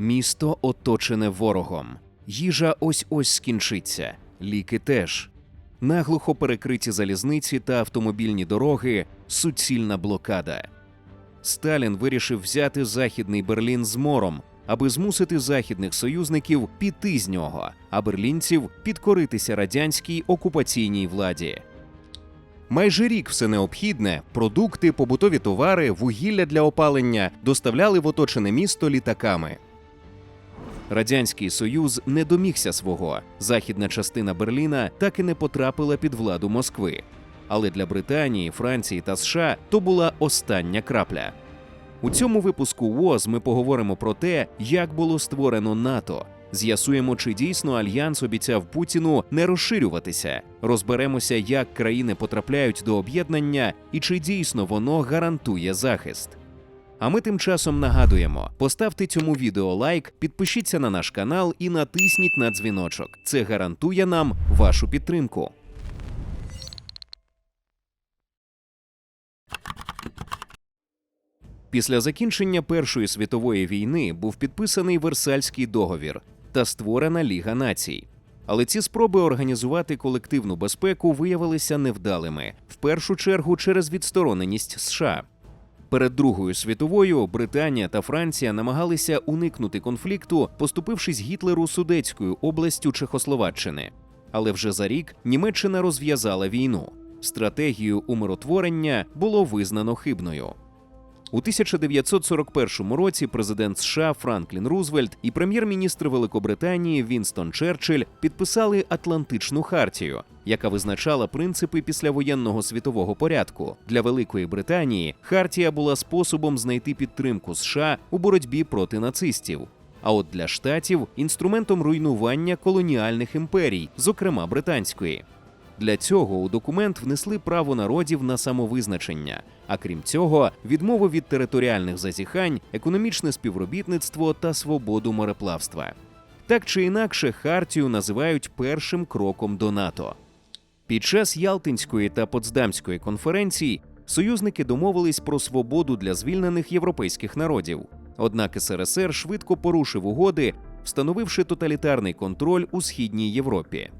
Місто оточене ворогом. Їжа ось ось скінчиться, ліки теж. Наглухо перекриті залізниці та автомобільні дороги, суцільна блокада. Сталін вирішив взяти західний Берлін з мором, аби змусити західних союзників піти з нього, а берлінців підкоритися радянській окупаційній владі. Майже рік все необхідне продукти, побутові товари, вугілля для опалення доставляли в оточене місто літаками. Радянський Союз не домігся свого. Західна частина Берліна так і не потрапила під владу Москви. Але для Британії, Франції та США то була остання крапля. У цьому випуску ВОЗ ми поговоримо про те, як було створено НАТО. З'ясуємо, чи дійсно альянс обіцяв Путіну не розширюватися. Розберемося, як країни потрапляють до об'єднання і чи дійсно воно гарантує захист. А ми тим часом нагадуємо: поставте цьому відео лайк, підпишіться на наш канал і натисніть на дзвіночок. Це гарантує нам вашу підтримку. Після закінчення Першої світової війни був підписаний Версальський договір та створена Ліга націй. Але ці спроби організувати колективну безпеку виявилися невдалими, в першу чергу через відстороненість США. Перед Другою світовою Британія та Франція намагалися уникнути конфлікту, поступившись Гітлеру Судецькою областю Чехословаччини. Але вже за рік Німеччина розв'язала війну. Стратегію умиротворення було визнано хибною. У 1941 році президент США Франклін Рузвельт і прем'єр-міністр Великобританії Вінстон Черчилль підписали Атлантичну хартію, яка визначала принципи післявоєнного світового порядку. Для Великої Британії хартія була способом знайти підтримку США у боротьбі проти нацистів. А от для штатів інструментом руйнування колоніальних імперій, зокрема британської. Для цього у документ внесли право народів на самовизначення, а крім цього, відмову від територіальних зазіхань, економічне співробітництво та свободу мореплавства. Так чи інакше, Хартію називають першим кроком до НАТО. Під час Ялтинської та Потсдамської конференцій союзники домовились про свободу для звільнених європейських народів. Однак СРСР швидко порушив угоди, встановивши тоталітарний контроль у східній Європі.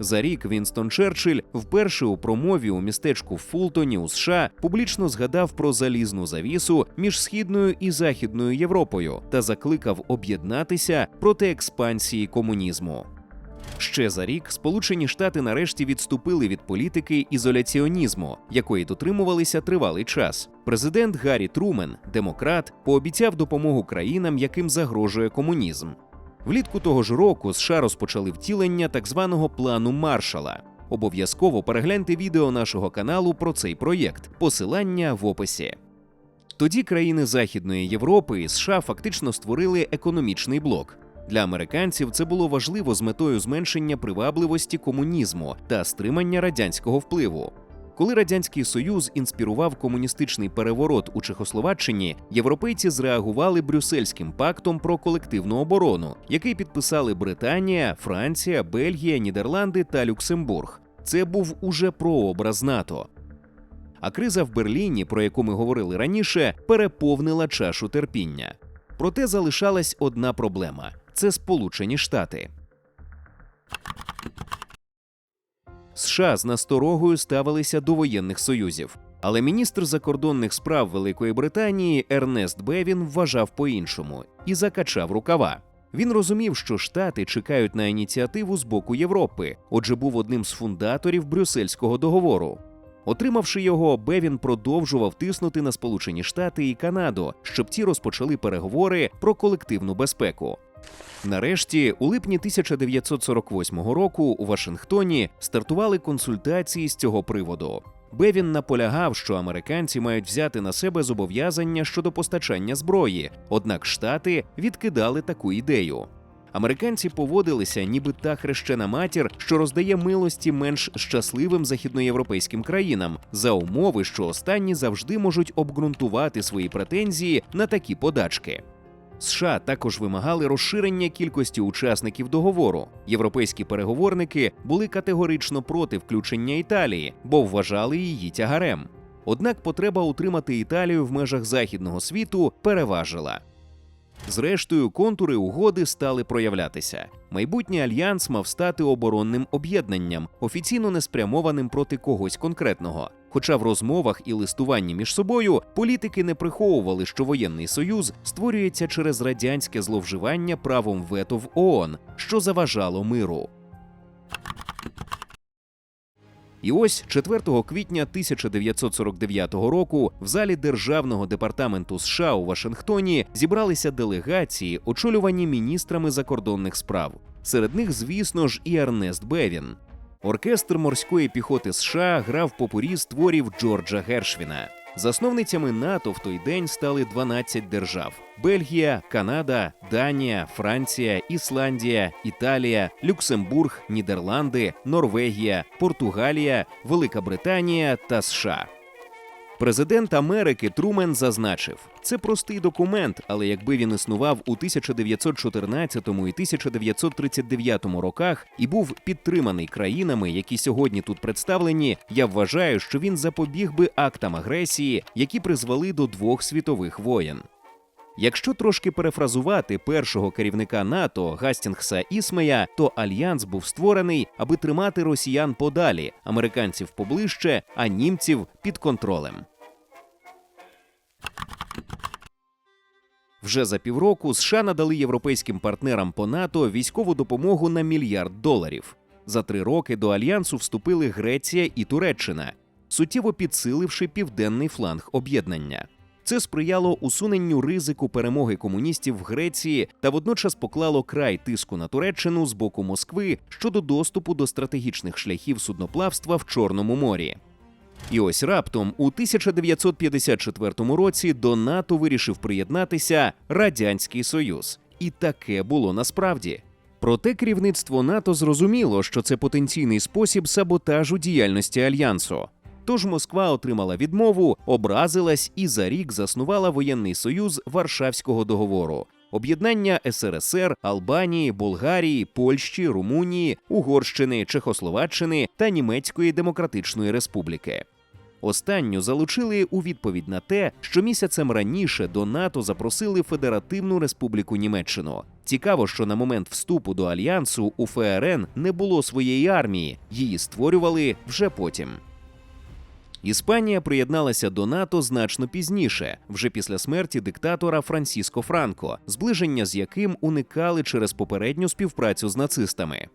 За рік Вінстон Черчилль вперше у промові у містечку Фултоні у США публічно згадав про залізну завісу між східною і західною Європою та закликав об'єднатися проти експансії комунізму. Ще за рік Сполучені Штати нарешті відступили від політики ізоляціонізму, якої дотримувалися тривалий час. Президент Гаррі Трумен, демократ, пообіцяв допомогу країнам, яким загрожує комунізм. Влітку того ж року США розпочали втілення так званого плану Маршала. Обов'язково перегляньте відео нашого каналу про цей проєкт. Посилання в описі. Тоді країни Західної Європи і США фактично створили економічний блок. Для американців це було важливо з метою зменшення привабливості комунізму та стримання радянського впливу. Коли радянський союз інспірував комуністичний переворот у Чехословаччині, європейці зреагували брюссельським пактом про колективну оборону, який підписали Британія, Франція, Бельгія, Нідерланди та Люксембург. Це був уже прообраз НАТО. А криза в Берліні, про яку ми говорили раніше, переповнила чашу терпіння. Проте залишалась одна проблема це Сполучені Штати. США з насторогою ставилися до воєнних союзів. Але міністр закордонних справ Великої Британії Ернест Бевін вважав по-іншому і закачав рукава. Він розумів, що Штати чекають на ініціативу з боку Європи, отже, був одним з фундаторів Брюссельського договору. Отримавши його, Бевін продовжував тиснути на Сполучені Штати і Канаду, щоб ті розпочали переговори про колективну безпеку. Нарешті, у липні 1948 року у Вашингтоні стартували консультації з цього приводу. Бевін наполягав, що американці мають взяти на себе зобов'язання щодо постачання зброї, однак штати відкидали таку ідею. Американці поводилися, ніби та хрещена матір, що роздає милості менш щасливим західноєвропейським країнам, за умови, що останні завжди можуть обґрунтувати свої претензії на такі подачки. США також вимагали розширення кількості учасників договору. Європейські переговорники були категорично проти включення Італії, бо вважали її тягарем. Однак потреба утримати Італію в межах західного світу переважила. Зрештою, контури угоди стали проявлятися. Майбутній альянс мав стати оборонним об'єднанням, офіційно не спрямованим проти когось конкретного. Хоча в розмовах і листуванні між собою політики не приховували, що воєнний союз створюється через радянське зловживання правом вето в ООН, що заважало миру. І ось 4 квітня 1949 року в залі Державного департаменту США у Вашингтоні зібралися делегації, очолювані міністрами закордонних справ. Серед них, звісно ж, і Ернест Бевін. Оркестр морської піхоти США грав попурі з творів Джорджа Гершвіна. Засновницями НАТО в той день стали 12 держав: Бельгія, Канада, Данія, Франція, Ісландія, Італія, Люксембург, Нідерланди, Норвегія, Португалія, Велика Британія та США. Президент Америки Трумен зазначив, це простий документ, але якби він існував у 1914 і 1939 роках і був підтриманий країнами, які сьогодні тут представлені, я вважаю, що він запобіг би актам агресії, які призвели до двох світових воєн. Якщо трошки перефразувати першого керівника НАТО Гастінгса Ісмея, то альянс був створений, аби тримати росіян подалі, американців поближче, а німців під контролем. Вже за півроку США надали європейським партнерам по НАТО військову допомогу на мільярд доларів. За три роки до альянсу вступили Греція і Туреччина, суттєво підсиливши південний фланг об'єднання. Це сприяло усуненню ризику перемоги комуністів в Греції та водночас поклало край тиску на Туреччину з боку Москви щодо доступу до стратегічних шляхів судноплавства в Чорному морі. І ось раптом у 1954 році до НАТО вирішив приєднатися Радянський Союз, і таке було насправді. Проте керівництво НАТО зрозуміло, що це потенційний спосіб саботажу діяльності альянсу. Тож Москва отримала відмову, образилась і за рік заснувала воєнний союз Варшавського договору. Об'єднання СРСР, Албанії, Болгарії, Польщі, Румунії, Угорщини, Чехословаччини та Німецької Демократичної Республіки. Останню залучили у відповідь на те, що місяцем раніше до НАТО запросили Федеративну Республіку Німеччину. Цікаво, що на момент вступу до альянсу у ФРН не було своєї армії, її створювали вже потім. Іспанія приєдналася до НАТО значно пізніше, вже після смерті диктатора Франсіско Франко, зближення з яким уникали через попередню співпрацю з нацистами.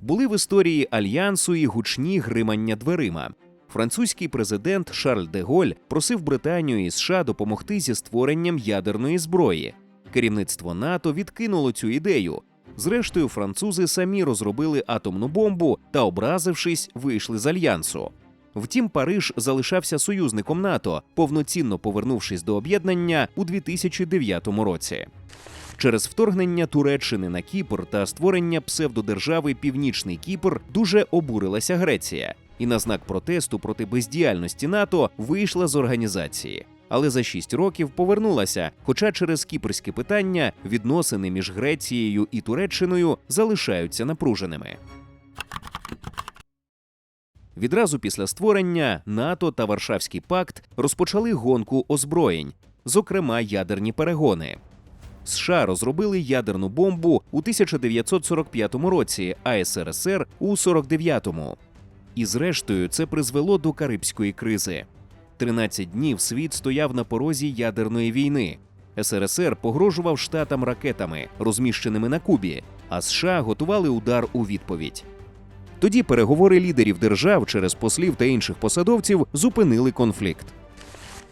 Були в історії альянсу і гучні гримання дверима. Французький президент Шарль де Голь просив Британію і США допомогти зі створенням ядерної зброї. Керівництво НАТО відкинуло цю ідею. Зрештою, французи самі розробили атомну бомбу та, образившись, вийшли з альянсу. Втім, Париж залишався союзником НАТО, повноцінно повернувшись до об'єднання у 2009 році. Через вторгнення Туреччини на Кіпр та створення псевдодержави Північний Кіпр дуже обурилася Греція, і на знак протесту проти бездіяльності НАТО вийшла з організації. Але за шість років повернулася. Хоча через кіпрське питання відносини між Грецією і Туреччиною залишаються напруженими. Відразу після створення НАТО та Варшавський пакт розпочали гонку озброєнь, зокрема ядерні перегони. США розробили ядерну бомбу у 1945 році, а СРСР у 49-му. І зрештою це призвело до Карибської кризи. 13 днів світ стояв на порозі ядерної війни. СРСР погрожував штатам ракетами, розміщеними на Кубі, а США готували удар у відповідь. Тоді переговори лідерів держав через послів та інших посадовців зупинили конфлікт.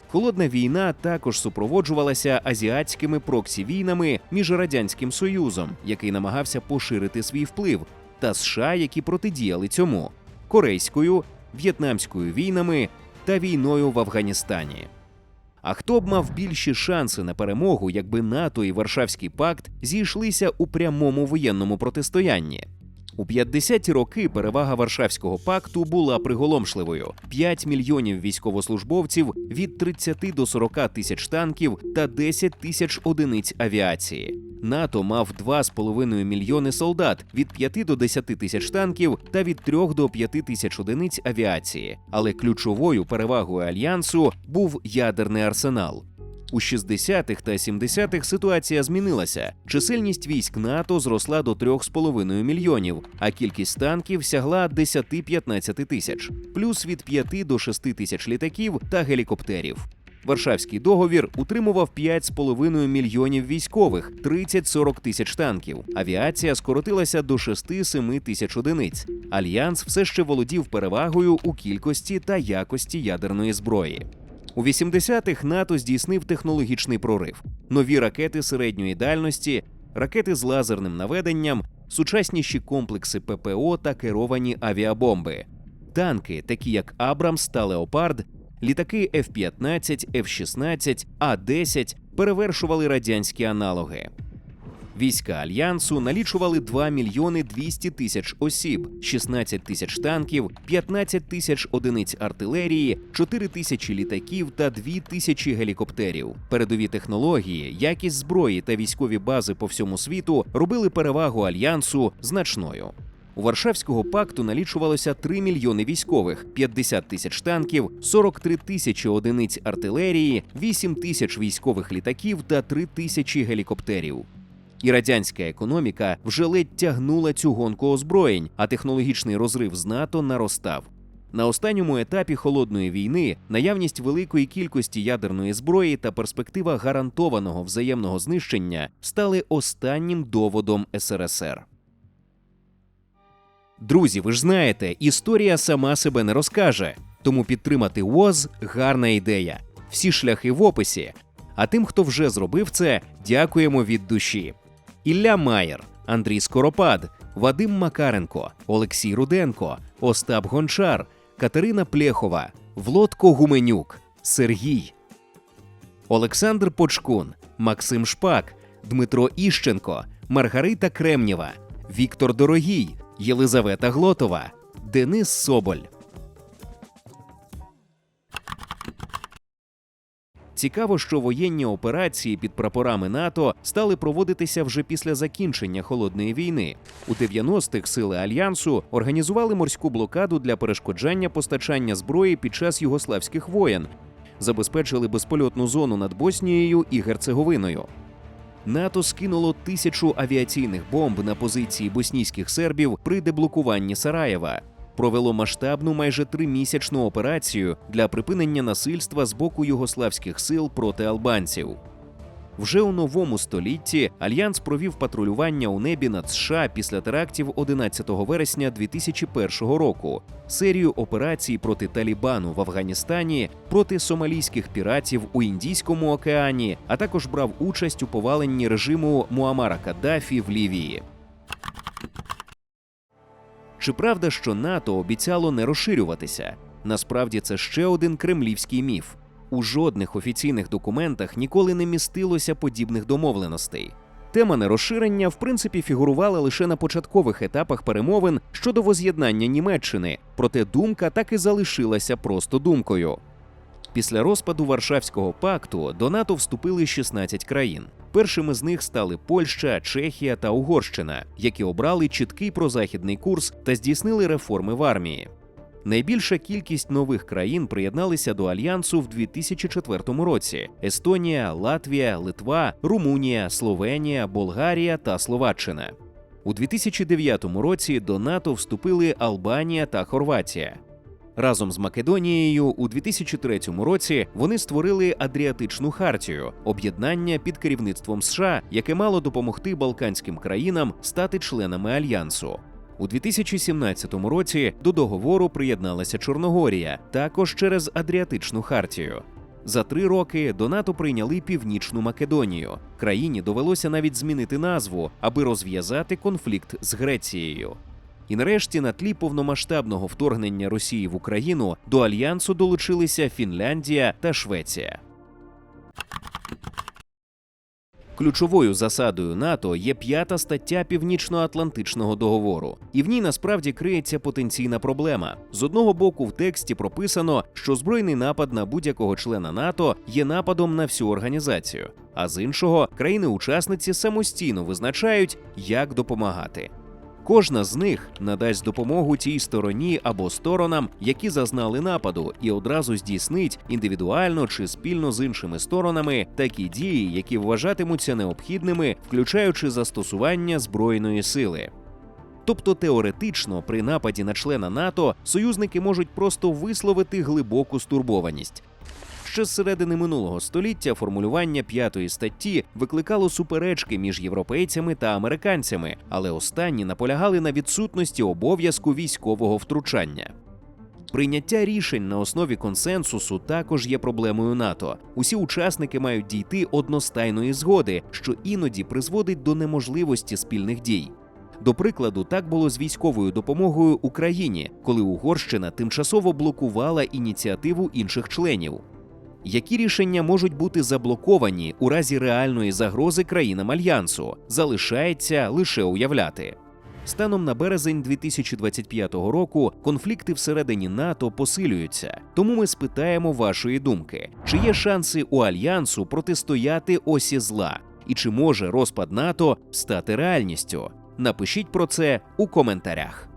Холодна війна також супроводжувалася азіатськими проксі-війнами між Радянським Союзом, який намагався поширити свій вплив, та США, які протидіяли цьому корейською, в'єтнамською війнами та війною в Афганістані. А хто б мав більші шанси на перемогу, якби НАТО і Варшавський пакт зійшлися у прямому воєнному протистоянні? У 50-ті роки перевага Варшавського пакту була приголомшливою: 5 мільйонів військовослужбовців від 30 до 40 тисяч танків та 10 тисяч одиниць авіації. НАТО мав 2,5 мільйони солдат від 5 до 10 тисяч танків та від 3 до 5 тисяч одиниць авіації. Але ключовою перевагою альянсу був ядерний арсенал. У 60-х та 70-х ситуація змінилася. Чисельність військ НАТО зросла до 3,5 мільйонів, а кількість танків сягла 10-15 тисяч, плюс від 5 до 6 тисяч літаків та гелікоптерів. Варшавський договір утримував 5,5 мільйонів військових, 30-40 тисяч танків. Авіація скоротилася до 6-7 тисяч одиниць. Альянс все ще володів перевагою у кількості та якості ядерної зброї. У 80-х НАТО здійснив технологічний прорив: нові ракети середньої дальності, ракети з лазерним наведенням, сучасніші комплекси ППО та керовані авіабомби. Танки, такі як Абрамс та Леопард, літаки F-15, F-16, А-10 перевершували радянські аналоги. Війська альянсу налічували 2 мільйони 200 тисяч осіб, 16 тисяч танків, 15 тисяч одиниць артилерії, 4 тисячі літаків та 2 тисячі гелікоптерів. Передові технології, якість зброї та військові бази по всьому світу робили перевагу альянсу значною. У Варшавського пакту налічувалося 3 мільйони військових, 50 тисяч танків, 43 тисячі одиниць артилерії, 8 тисяч військових літаків та 3 тисячі гелікоптерів. І радянська економіка вже ледь тягнула цю гонку озброєнь, а технологічний розрив з НАТО наростав. На останньому етапі холодної війни наявність великої кількості ядерної зброї та перспектива гарантованого взаємного знищення стали останнім доводом СРСР. Друзі, ви ж знаєте, історія сама себе не розкаже, тому підтримати ВОЗ гарна ідея. Всі шляхи в описі. А тим, хто вже зробив це, дякуємо від душі. Ілля Маєр, Андрій Скоропад, Вадим Макаренко, Олексій Руденко, Остап Гончар, Катерина Плєхова, Влодко Гуменюк, Сергій, Олександр Почкун, Максим Шпак, Дмитро Іщенко, Маргарита Кремнєва, Віктор Дорогій, Єлизавета Глотова, Денис Соболь. Цікаво, що воєнні операції під прапорами НАТО стали проводитися вже після закінчення холодної війни. У 90-х сили альянсу організували морську блокаду для перешкоджання постачання зброї під час югославських воєн, забезпечили безпольотну зону над Боснією і Герцеговиною. НАТО скинуло тисячу авіаційних бомб на позиції боснійських сербів при деблокуванні Сараєва. Провело масштабну майже тримісячну операцію для припинення насильства з боку югославських сил проти албанців. Вже у новому столітті альянс провів патрулювання у небі над США після терактів 11 вересня 2001 року, серію операцій проти Талібану в Афганістані, проти сомалійських піратів у Індійському океані, а також брав участь у поваленні режиму Муамара Каддафі в Лівії. Чи правда, що НАТО обіцяло не розширюватися? Насправді це ще один кремлівський міф. У жодних офіційних документах ніколи не містилося подібних домовленостей. Тема нерозширення, в принципі, фігурувала лише на початкових етапах перемовин щодо воз'єднання Німеччини, проте думка так і залишилася просто думкою. Після розпаду Варшавського пакту до НАТО вступили 16 країн. Першими з них стали Польща, Чехія та Угорщина, які обрали чіткий прозахідний курс та здійснили реформи в армії. Найбільша кількість нових країн приєдналися до альянсу в 2004 році: Естонія, Латвія, Литва, Румунія, Словенія, Болгарія та Словаччина. У 2009 році до НАТО вступили Албанія та Хорватія. Разом з Македонією у 2003 році вони створили Адріатичну хартію об'єднання під керівництвом США, яке мало допомогти балканським країнам стати членами альянсу. У 2017 році до договору приєдналася Чорногорія, також через Адріатичну хартію. За три роки до НАТО прийняли Північну Македонію. Країні довелося навіть змінити назву, аби розв'язати конфлікт з Грецією. І нарешті, на тлі повномасштабного вторгнення Росії в Україну до альянсу долучилися Фінляндія та Швеція. Ключовою засадою НАТО є п'ята стаття Північно-Атлантичного договору, і в ній насправді криється потенційна проблема. З одного боку, в тексті прописано, що збройний напад на будь-якого члена НАТО є нападом на всю організацію, а з іншого країни-учасниці самостійно визначають, як допомагати. Кожна з них надасть допомогу тій стороні або сторонам, які зазнали нападу, і одразу здійснить індивідуально чи спільно з іншими сторонами такі дії, які вважатимуться необхідними, включаючи застосування збройної сили. Тобто теоретично при нападі на члена НАТО союзники можуть просто висловити глибоку стурбованість. Ще з середини минулого століття формулювання п'ятої статті викликало суперечки між європейцями та американцями, але останні наполягали на відсутності обов'язку військового втручання. Прийняття рішень на основі консенсусу також є проблемою НАТО. Усі учасники мають дійти одностайної згоди, що іноді призводить до неможливості спільних дій. До прикладу, так було з військовою допомогою Україні, коли Угорщина тимчасово блокувала ініціативу інших членів. Які рішення можуть бути заблоковані у разі реальної загрози країнам альянсу, залишається лише уявляти. Станом на березень 2025 року конфлікти всередині НАТО посилюються. Тому ми спитаємо вашої думки: чи є шанси у альянсу протистояти осі зла, і чи може розпад НАТО стати реальністю? Напишіть про це у коментарях.